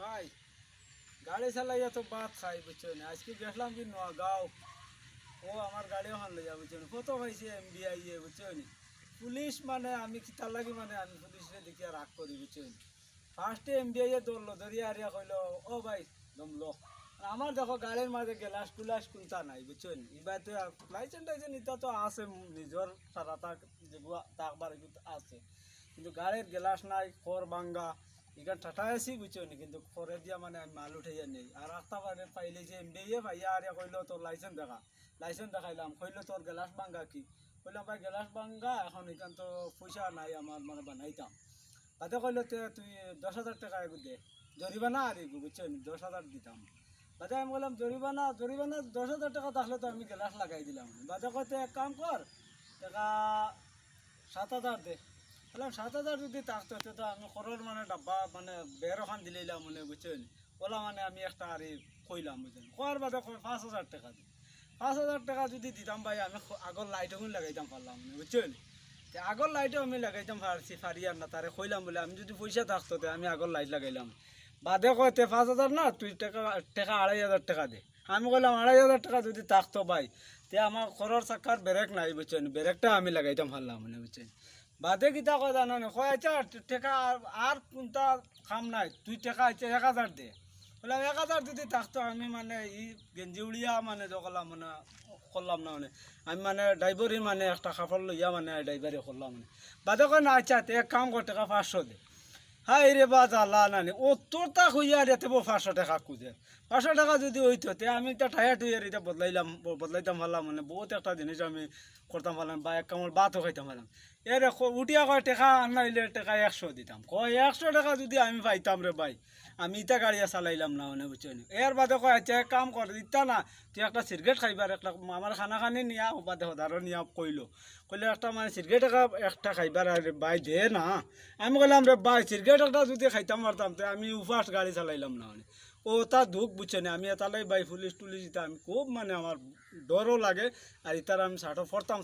ভাই, গাড়ি চালাইয়া তো বাদ খাই বুঝছ না আজকে গেছিলাম কি নোয়াগাঁও ও আমার গাড়ি ওখান লইয়া বুঝছ না কত পাইছে এম বি আই বুঝছ নি পুলিশ মানে আমি কিতার লাগি মানে আমি পুলিশে দেখিয়া রাগ করি বুঝছ নি ফার্স্টে এম বি আই দৌড়লো ধরিয়া আরিয়া কইলো, ও ভাই দমলো আমার দেখো গাড়ির মাঝে গেলাস টুলাস কুলতা নাই বুঝছ নি এবার তো লাইসেন্স টাইসেন্স ইটা তো আছে নিজের সারা তাক যেগুলা তাকবার আছে, কিন্তু গাড়ির গেলাস নাই খর ভাঙ্গা এখান ঠাটাই আছি বুঝছ নি? কিন্তু খরে দিয়া মানে আমি মাল উঠাইয়া নেই। আর রাস্তা পারে পাইলে যে এম বিয়ে ভাইয়া আর কইলো তোর লাইসেন্স দেখা। লাইসেন্স দেখাইলাম। কইলো তোর গেলাস ভাঙ্গা কি? কইলাম, ভাই, গেলাস ভাঙ্গা, এখন এখান তো পয়সা নাই, আমার মানে বানাইতাম। তাতে কইলো তুই দশ হাজার টাকা দে। জরিমানা আর এগু বুঝছ নি? দশ হাজার দিতাম। বাজে আমি বললাম জরিমানা জরিমানা, দশ হাজার টাকা থাকলে তো আমি গ্লাস লাগাই দিলাম। বাজে কইতে, এক কাম কর, টাকা সাত হাজার দে। বললাম সাত হাজার যদি থাকতো তো আমি খরচ মানে ডাব্বা মানে বের ওখান দিলাম মানে বুঝছেন ওলা মানে আমি একটা আর কইলাম বুঝছেন কোয়ার বাদে পাঁচ হাজার টাকা দে। পাঁচ হাজার টাকা যদি দিতাম ভাই, আমি আগর লাইট এখন লাগাইতাম পারলাম মানে বুঝছেন আগর লাইটও আমি লাগাইতাম পারছি পারি আর না তারে কইলাম বলে, আমি যদি পয়সা থাকতো আমি আগর লাইট লাগাইলাম বাদে কয়, তে পাঁচ হাজার না, তুই টাকা টাকা আড়াই হাজার টাকা দে। আমি কইলাম আড়াই হাজার টাকা যদি থাকতো ভাই। তে আমার খরর চাকার ব্রেক নাই বুঝছেন ব্রেকটা আমি লাগাইতাম পারলাম মানে বুঝছেন বাদে কিতা কয় জানো না কয় আচ্ছা টাকা আর- কোনটা কাম নাই তুই টেকা আছে এক হাজার দে। বললাম এক হাজার যদি থাকতো আমি মানে ই গেঞ্জি উড়িয়া মানে জগলাম মানে করলাম না মানে আমি মানে ড্রাইভারই মানে একটা কাপড় লইয়া মানে ড্রাইভারি করলাম মানে। বাদে কয়, না আচ্ছা এক কাম কর টেকা পাঁচশো দে। হাই রে বা জ্বালা নানি। ও তোর তা হইয়া রে তেবো পাঁচশো টাকা খুঁজে। পাঁচশো টাকা যদি হইতো তে আমি একটা টায়ার টুয়ার এটা বদলাইলাম বদলাইতাম পারলাম মানে বহুত একটা জিনিস আমি করতাম পারলাম বা এক কামড় বাতও খাইতাম পারলাম এর উঠিয়া কয় টাকা আনাইলে টাকা একশো দিতাম। কয় একশো টাকা যদি আমি পাইতাম রে ভাই, আমি ইটা গাড়িয়া চালাইলাম না মানে বুঝছ এর বাদে কয় আচ্ছা এক কাম কর ইতা না, তুই একটা সিগারেট খাইবার, একটা আমার খানা খানি নিয়া বাদে সদারও নিয়া কইলো। কইলে একটা মানে সিগারেট একটা একটা খাইবার আর বাই দে না। আমি কইলাম, রে ভাই সিগারেট একটা যদি খাইতাম পারতাম তো আমি উপাস গাড়ি চালাইলাম না মানে। ও তা দুঃখ বুঝছে না, আমি এতালাই বাই পুলিশ টুলিশ ইতা, আমি খুব মানে আমার ডরও লাগে, আর ইতার আমি ছাটো পড়তাম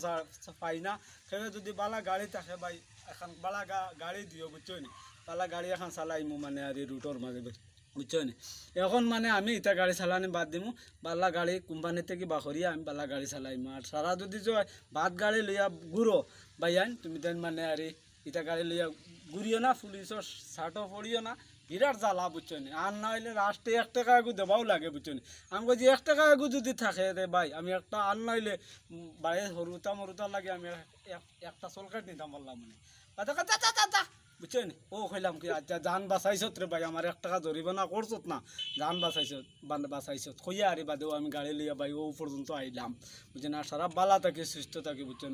পাই না। সেখানে যদি বালা গাড়ি থাকে ভাই এখন বালা গাড়ি দিও, বুঝছ নি? বালা গাড়ি এখন চালাইমু মানে আর রুটর মাঝে বুঝছ নি? এখন মানে আমি ইটা গাড়ি চালানি বাদ দিমু বালা গাড়ি কোম্পানি থেকে বাখরিয়া আমি বালা গাড়ি চালাইমু। আর সারা যদি যায় বাদ গাড়ি লইয়া ঘুরো বাইয়ান তুমি তেন মানে আর এই ইটা গাড়ি লইয়া ঘুরিও না পুলিশের ছাটো পড়িও না বিরাট জ্বালা বুঝছ নি? আর না হইলে লাস্টে এক টাকা এগু দেবাও লাগে বুঝছ নি? আমি কইছি এক টাকা এগু যদি থাকে রে ভাই আমি একটা আর নইলে বাড়ি হরুতা মরুতা লাগে আমি এক- এক- একটা চলকাট নিতাম বললাম মানে। বাদে কয়, যা। ও কইলাম কি আচ্ছা যান বাঁচাইছত রে ভাই, আমার এক টাকা জরিমানা করছত না। যান বাঁচাইছত বাঁচাইছত। কইয়া আরে বাদেও আমি গাড়ি লইয়া ভাই, ও পর্যন্ত আইলাম। বুঝছেন? আর সারা বালা থাকে, সুস্থ থাকে, বুঝছেন?